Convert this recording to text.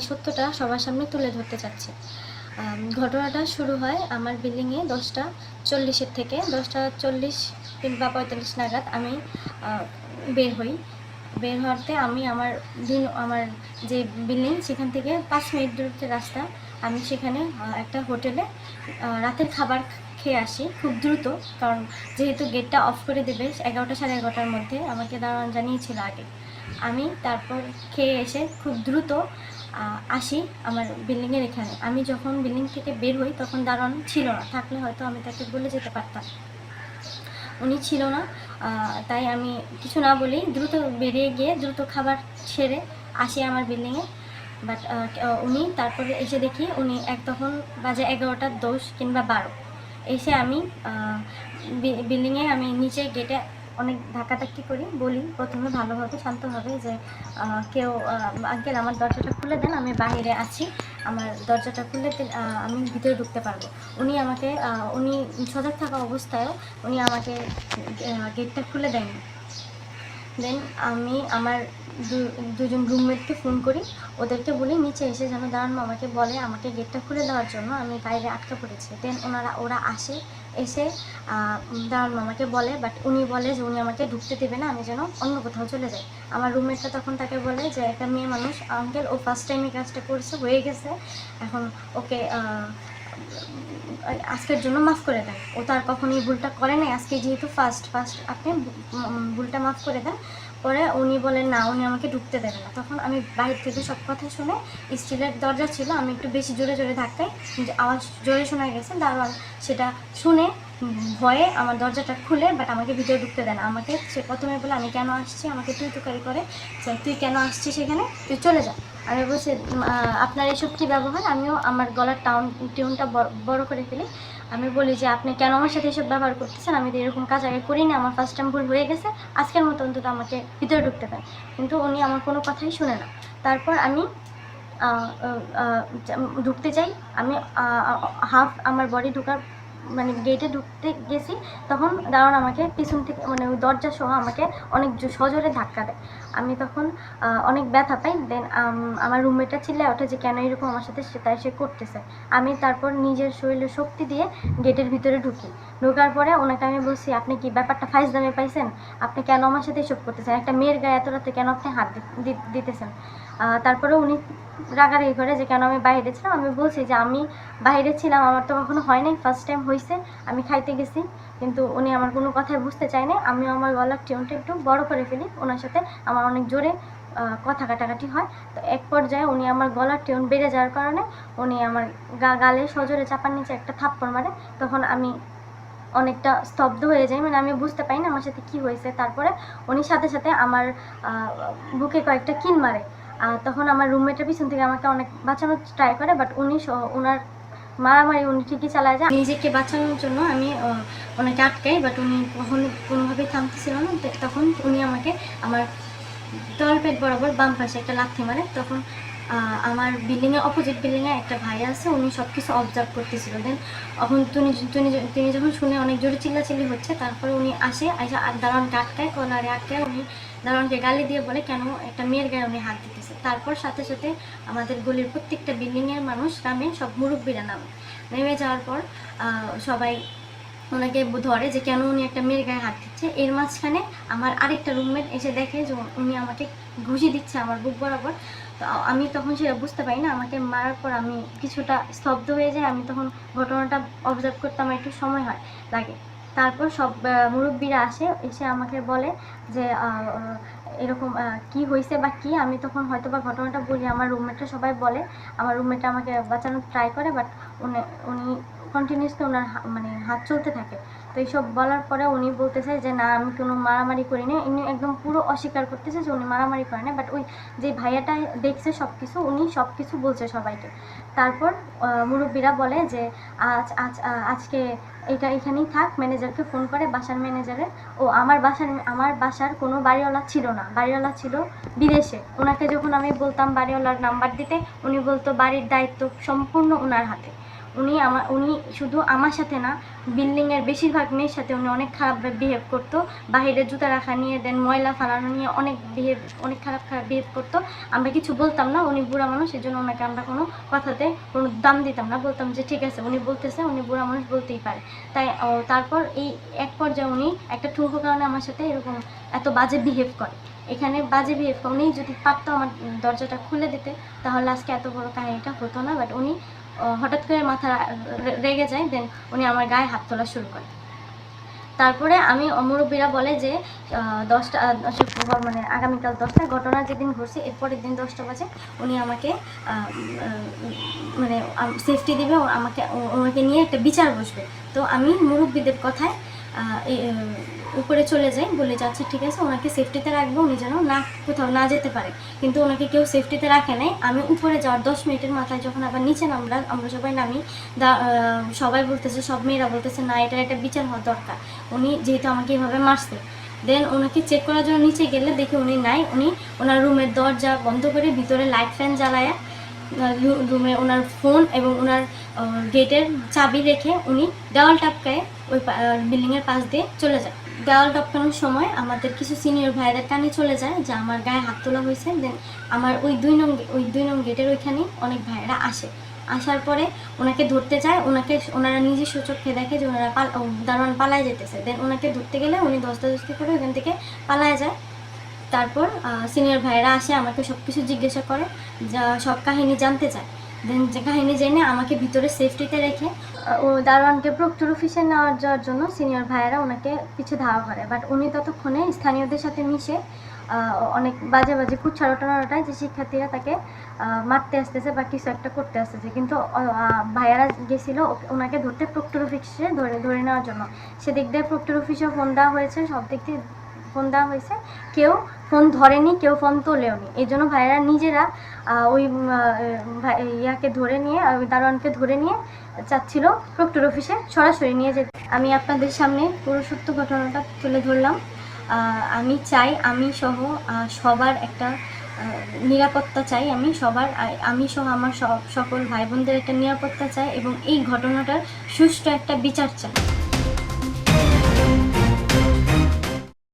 এই সত্যটা সবার সামনে তুলে ধরতে চাচ্ছি। ঘটনাটা শুরু হয় আমার বিল্ডিংয়ে দশটা চল্লিশের থেকে। দশটা চল্লিশ কিংবা পঁয়তাল্লিশ নাগাদ আমি বের হই। বের হওয়াতে আমি আমার দিন, আমার যে বিল্ডিং সেখান থেকে পাঁচ মিনিট দূরত্বের রাস্তা, আমি সেখানে একটা হোটেলে রাতের খাবার খেয়ে আসি খুব দ্রুত। কারণ যেহেতু গেটটা অফ করে দেবে, এগারোটা সাড়ে এগারোটার মধ্যে আমাকে দাঁড়ান জানিয়েছিল আগে। আমি তারপর খেয়ে এসে খুব দ্রুত আসি আমার বিল্ডিংয়ের এখানে। আমি যখন বিল্ডিং থেকে বের হই তখন দারোয়ান ছিল না। থাকলে হয়তো আমি তাকে বলে যেতে পারতাম। উনি ছিল না। তাই আমি কিছু না বলেই দ্রুত বেরিয়ে গিয়ে দ্রুত খাবার সেরে আসি আমার বিল্ডিংয়ে বাট উনি তারপরে এসে দেখি উনি এক তখন বাজে এগারোটার দশ কিংবা বারো। এসে আমি বিল্ডিংয়ে আমি নিচে গেটে অনেক ধাক্কাধাক্কি করি, বলি, প্রথমে ভালোভাবে, শান্তভাবে যে কেউ আঙ্কেল আমার দরজাটা খুলে দেন, আমি বাহিরে আছি, আমার দরজাটা খুলে আমি ভিতরে ঢুকতে পারব। উনি আমাকে উনি সজাগ থাকা অবস্থায়ও উনি আমাকে গেটটা খুলে দেননি দেন আমি আমার দুজন রুমমেটকে ফোন করি। ওদেরকে বলি, নিচে এসে যেন দাঁড়ান আমাকে বলে আমাকে গেটটা খুলে দেওয়ার জন্য আমি বাইরে আটকা পড়েছি। দেন ওনারা, ওরা আসে, এসে দাঁড়ান, মামাকে বলে। বাট উনি বলে যে, উনি আমাকে ঢুকতে দেবে না, আমি যেন অন্য কোথাও চলে যাই। আমার রুমমেটটা তখন তাকে বলে যে একটা মেয়ে মানুষ, আঙ্কেল, ও ফার্স্ট টাইম এই কাজটা করছে, হয়ে গেছে। এখন ওকে আজকের জন্য মাফ করে দেন। ও তার আর কখনই ভুলটা করে নাই। আজকে যেহেতু ফার্স্ট ফার্স্ট আপনি ভুলটা মাফ করে দেন। পরে উনি বলেন, না, উনি আমাকে ঢুকতে দেবে না। তখন আমি বাইরে থেকে সব কথা শুনে স্টিলের দরজা ছিল, আমি একটু বেশি জোরে জোরে ধাক্কাই আওয়াজ জোরে শোনা গেছে দারোয়ান সেটা শুনে ভয়ে আমার দরজাটা খুলে বাট আমাকে ভিতরে ঢুকতে দেয় না। আমাকে সে প্রথমে বলে, আমি কেন আসছি? আমাকে তুই তুকারি করে। তুই কেন আসছিস সেখানে তুই চলে যা। আমি বলছি আপনার এসব কী ব্যবহার? আমিও আমার গলার টাউন, টিউনটা বড় করে ফেলি। আমি বলি যে, আপনি কেন আমার সাথে এসব ব্যবহার করতেছেন? আমি তো এরকম কাজ আগে করিনি। আমার ফার্স্ট টাইম ভুল হয়ে গেছে। আজকের মতো অন্তত আমাকে ভিতরে ঢুকতে দেন। কিন্তু উনি আমার কোনো কথাই শুনে না। তারপর আমি ঢুকতে চাই আমি হাফ আমার বডি ঢোকার মানে গেটে ঢুকতে গেছি, তখন দাঁড়ান আমাকে পিছন থেকে মানে দরজা সহ আমাকে অনেক সজোরে ধাক্কা দেয়। আমি তখন অনেক ব্যথা পাই দেন আমার রুমমেটটা ছিল ওঠে যে, কেন এরকম আমার সাথে? সে, তাই সে করতেছে। আমি তারপর নিজের শরীরে শক্তি দিয়ে গেটের ভিতরে ঢুকি। ঢোকার পরে ওনাকে আমি বলছি, আপনি কি ব্যাপারটা ফাইজ দামে পাইছেন? আপনি কেন আমার সাথে এসব করতেছেন? একটা মেয়ের গায়ে এত রাতে কেন আপনি হাত দিতেছেন? তারপরে উনি রাগারাগি করে যে, কেন আমি বাইরে ছিলাম? আমি বলছি যে, আমি বাইরে ছিলাম, আমার তো কখনো হয় নাই ফার্স্ট টাইম হয়েছে আমি খাইতে গেছি। কিন্তু উনি আমার কোনো কথাই বুঝতে চায় না আমি আমার গলার টিউনটা একটু বড় করে ফেলি। ওনার সাথে আমার অনেক জোরে কথা কাটাকাটি হয়। তো এক পর্যায়ে উনি আমার গলার টিউন বেড়ে যাওয়ার কারণে উনি আমার গা, গালে সজোরে চাপার নিচে একটা থাপ্পড় মারে। তখন আমি অনেকটা স্তব্ধ হয়ে যাই। মানে আমি বুঝতে পারি না আমার সাথে কি হয়েছে। তারপরে উনি সাথে সাথে আমার বুকে কয়েকটা কিন মারে। তখন আমার রুমমেটের পিছন থেকে আমাকে অনেক বাঁচানোর ট্রাই করে বাট উনি ওনার মারামারি উনি ঠিকই চালায় যায় নিজেকে বাঁচানোর জন্য আমি ওনাকে আটকাই বাট উনি কখনো কোনোভাবেই থামতেছিল না। তখন উনি আমাকে আমার তলপেট বরাবর বাম পাশে একটা লাথি মারে। তখন আমার বিল্ডিংয়ে অপোজিট বিল্ডিংয়ে একটা ভাই আছে, উনি সব কিছু অবজার্ভ করতেছিল। দেন এখন তিনি তিনি তিনি যখন শুনে অনেক জোরে চিল্লাচিল্লি হচ্ছে, তারপরে উনি আসে আসে দারোয়ানকে আটকায়, কলারে আটকায়। উনি দারোয়ানকে গালি দিয়ে বলে, কেন? একটা মেয়ের গায়ে উনি হাত দিতেছে তারপর সাথে সাথে আমাদের গলির প্রত্যেকটা বিল্ডিংয়ের মানুষ নামে সব মুরব্বীরা নামে। নেমে যাওয়ার পর সবাই ওনাকে ধরে যে, কেন উনি একটা মেয়ের গায়ে হাত দিচ্ছে? এর মাঝখানে আমার আরেকটা রুমমেট এসে দেখে যে, উনি আমাকে ঘুষি দিচ্ছে আমার বুক বরাবর। আমি তখন সেটা বুঝতে পারি না। আমাকে মারার পর আমি কিছুটা স্তব্ধ হয়ে যাই। আমি তখন ঘটনাটা অবজার্ভ করতে আমার একটু সময় হয়, লাগে। তারপর সব মুরব্বিরা আসে, এসে আমাকে বলে যে এরকম কি হয়েছে বা কি, আমি তখন হয়তো বা ঘটনাটা বলি। আমার রুমমেটরা সবাই বলে, আমার রুমমেটরা আমাকে বাঁচানোর ট্রাই করে বাট উনি উনি কন্টিনিউসলি ওনার মানে হাত চলতে থাকে। তো এইসব বলার পরে উনি বলতেছে যে, না, আমি কোনো মারামারি করিনি উনি একদম পুরো অস্বীকার করতেছে যে, উনি মারামারি করে না বাট ওই যে ভাইয়াটা দেখছে সব কিছু উনি সব কিছু বলছে সবাইকে। তারপর মুরব্বীরা বলে যে, আজ আজ আজকে এটা এখানেই থাক, ম্যানেজারকে ফোন করে বাসার ম্যানেজারে। ও, আমার বাসার আমার বাসার কোনো বাড়িওয়ালা ছিল না। বাড়িওয়ালা ছিল বিদেশে। ওনাকে যখন আমি বলতাম বাড়িওয়ালার নাম্বার দিতে, উনি বলতো বাড়ির দায়িত্ব সম্পূর্ণ ওনার হাতে। উনি আমার উনি শুধু আমার সাথে না, বিল্ডিংয়ের বেশিরভাগ মেয়ের সাথে উনি অনেক খারাপ বিহেভ করতো। বাইরে জুতা রাখা নিয়ে দেন ময়লা ফালানো নিয়ে অনেক বিহেভ অনেক খারাপ খারাপ বিহেভ করতো। আমরা কিছু বলতাম না, উনি বুড়া মানুষ এই জন্য ওনাকে আমরা কোনো কথাতে কোনো দাম দিতাম না। বলতাম যে, ঠিক আছে, উনি বলতেছে, উনি বুড়া মানুষ বলতেই পারে। তাই তারপর এই এক পর্যায়ে উনি একটা ঠুকো কারণে আমার সাথে এরকম এত বাজে বিহেভ করে। এখানে বাজে বিহেভ করে উনি যদি পারতো আমার দরজাটা খুলে দিতে, তাহলে আজকে এত বড় কাহিনীটা হতো না বাট উনি হঠাৎ করে মাথা রেগে যায় দেন উনি আমার গায়ে হাত তোলা শুরু করে। তারপরে আমি মুরব্বীরা বলে যে দশটা মানে আগামীকাল দশটা ঘটনা যেদিন ঘটছে, এরপরের দিন দশটা বাজে, উনি আমাকে মানে সেফটি দিবে আমাকে ওনাকে নিয়ে একটা বিচার বসবে। তো আমি মুরব্বীদের কথায় উপরে চলে যাই বলে যে আচ্ছা ঠিক আছে, ওনাকে সেফটিতে রাখব, উনি যেন না কোথাও না যেতে পারে। কিন্তু ওনাকে কেউ সেফটিতে রাখে নাই। আমি উপরে যাওয়ার দশ মিনিটের মাথায় যখন আবার নিচে নামলা আমরা সবাই নামি। দা সবাই বলতেছে, সব মেয়েরা বলতেছে, না, এটার একটা বিচার হওয়া দরকার। উনি যেহেতু আমাকে এভাবে মারছে। দেন ওনাকে চেক করার জন্য নিচে গেলে দেখি উনি নাই। উনি ওনার রুমের দরজা বন্ধ করে ভিতরে লাইট ফ্যান জ্বালায়া রুমে ওনার ফোন এবং ওনার গেটের চাবি রেখে উনি দেওয়াল টাপকায় ওই বিল্ডিংয়ের পাশ দিয়ে চলে যায়। দেওয়াল টপকানোর সময় আমাদের কিছু সিনিয়র ভাইদের টানে চলে যায় যে আমার গায়ে হাত তোলা হয়েছে। দেন আমার ওই দুই নং ওই দুই নং গেটের ওইখানেই অনেক ভাইয়েরা আসে। আসার পরে ওনাকে ধরতে যায়, ওনাকে ওনারা নিজস্ব চোখে দেখে যে ওনারা পাল দারোয়ান পালায় যেতেছে। দেন ওনাকে ধরতে গেলে উনি দস্তাদস্তি করে ওখান থেকে পালায় যায়। তারপর সিনিয়র ভাইয়েরা আসে আমাকে সব কিছু জিজ্ঞাসা করে, যা সব কাহিনী জানতে চায়। দেন যে কাহিনী জেনে আমাকে ভিতরে সেফটিতে রেখে ও দারোয়ানকে প্রক্টর অফিসে নেওয়ার যাওয়ার জন্য সিনিয়র ভাইয়েরা ওনাকে পিছু ধাওয়া করে। বাট উনি ততক্ষণে স্থানীয়দের সাথে মিশে অনেক বাজে বাজে কুচ্ছা রটনাটায় যে শিক্ষার্থীরা তাকে মারতে আসতেছে বা কিছু একটা করতে আসতেছে। কিন্তু ভাইয়ারা গেছিল ওনাকে ধরতে প্রক্টর অফিসে ধরে ধরে নেওয়ার জন্য। সেদিক দিয়ে প্রক্টর অফিসেও ফোন দেওয়া হয়েছে, সব দিক দিয়ে ফোন দেওয়া হয়েছে। কেউ ফোন ধরেনি, কেউ ফোন তোলেও নি এই জন্য ভাইয়েরা নিজেরা ওই ইয়াকে ধরে নিয়ে ওই দারোয়ানকে ধরে নিয়ে চাচ্ছিল প্রক্টর অফিসে সরাসরি নিয়ে যেতে। আমি আপনাদের সামনে পুরো সত্য ঘটনাটা তুলে ধরলাম। আমি চাই, আমি সহ সবার একটা নিরাপত্তা চাই আমি সবার। আমি সহ আমার সকল ভাই বোনদের একটা নিরাপত্তা চাই এবং এই ঘটনাটার সুষ্ঠু একটা বিচার চাই।